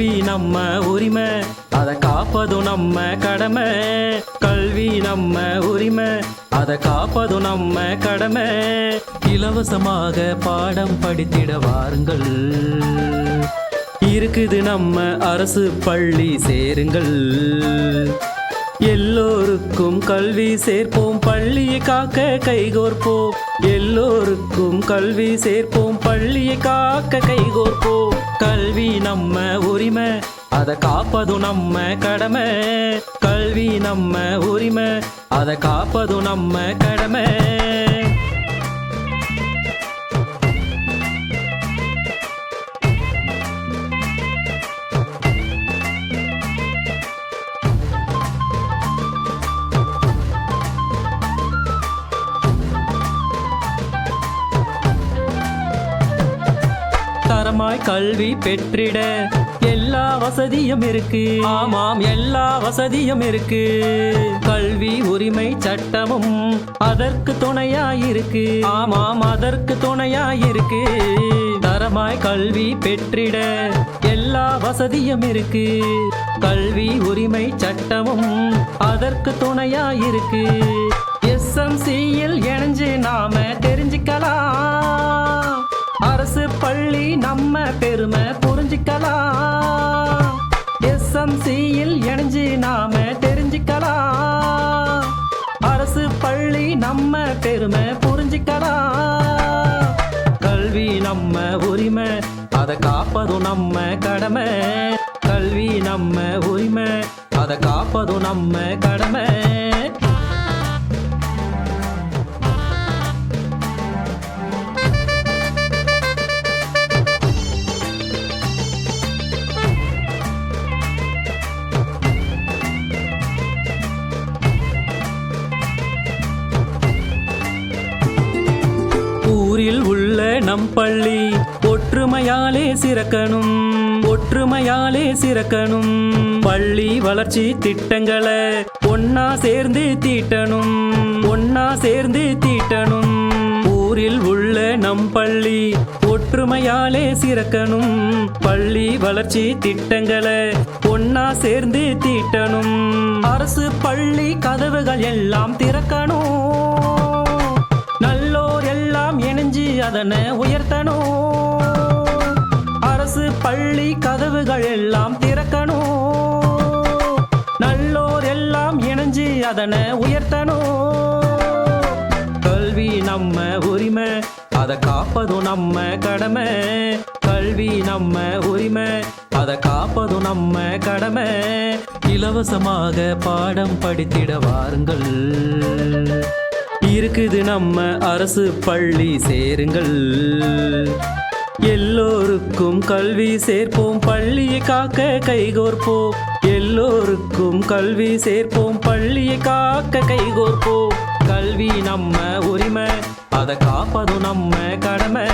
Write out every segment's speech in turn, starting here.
கல்வி நம்ம உரிமை. அதை காப்பதும் நம்ம கடமை. கல்வி நம்ம உரிமை. அதை காப்பதும் நம்ம கடமை. இலவசமாக பாடம் படித்திட வாருங்கள். இருக்குது நம்ம அரசு பள்ளி சேருங்கள். எல்லோருக்கும் கல்வி சேர்ப்போம் பள்ளியை காக்க கைகோர்ப்போம். எல்லோருக்கும் கல்வி சேர்ப்போம் பள்ளியை காக்க கைகோர்ப்போம். கல்வி நம்ம உரிமை அதை காப்பதும் நம்ம கடமை. கல்வி நம்ம உரிமை அதை காப்பதும் நம்ம கடமை. தரமாய் கல்வி பெற்றிட எல்லா வசதியும் இருக்கு ஆமாம் எல்லா வசதியும் இருக்கு கல்வி உரிமை சட்டமும் அதற்கு துணையாயிருக்கு ஆமாம் அதற்கு துணையாயிருக்கு தரமாய் கல்வி பெற்றிட எல்லா வசதியும் இருக்கு கல்வி உரிமை சட்டமும் அதற்கு துணையாயிருக்கு எஸ்எம்சியில் இணைஞ்சு நாம தெரிஞ்சுக்கலாம் அரசு பள்ளி நம்ம பெருமை புரிஞ்சுக்கலாம். எஸ்எம்சியில் இணைஞ்சு நாம தெரிஞ்சுக்கலாம். அரசு பள்ளி நம்ம பெருமை புரிஞ்சுக்கலாம். கல்வி நம்ம உரிமை அதை காப்பதும் நம்ம கடமை. கல்வி நம்ம உரிமை அதை காப்பதும் நம்ம கடமை. நம் பள்ளி. ஒற்றுமையாலே சிறக்கணும். ஒற்றுமையாலே சிறக்கணும். பள்ளி வளர்ச்சி திட்டங்களை ஒன்னா சேர்ந்து தீட்டணும். ஒன்னா சேர்ந்து தீட்டணும். ஊரில் உள்ள நம் பள்ளி ஒற்றுமையாலே சிறக்கணும். பள்ளி வளர்ச்சி திட்டங்களை ஒன்னா சேர்ந்து தீட்டணும். அரசு பள்ளி கதவுகள் எல்லாம் திறக்கணும். அதனை உயர்த்தணும். அரசு பள்ளி கதவுகள் எல்லாம் திறக்கணும். நல்லோர் எல்லாம் இணைஞ்சு அதனை உயர்த்தணும். கல்வி நம்ம உரிமை அதை காப்பதும் நம்ம கடமை. கல்வி நம்ம உரிமை அதை காப்பதும் நம்ம கடமை. இலவசமாக பாடம் படித்திட வாருங்கள். இருக்குது நம்ம அரசு பள்ளி சேருங்கள். எல்லோருக்கும் கல்வி சேர்ப்போம் பள்ளியை காக்க கைகோர்ப்போம் எல்லோருக்கும் கல்வி சேர்ப்போம் பள்ளியை காக்க கைகோர்ப்போம் கல்வி நம்ம உரிமை அதை காப்பதும் நம்ம கடமை.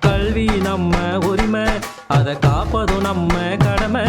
கல்வி நம்ம உரிமை அதை காப்பதும் நம்ம கடமை.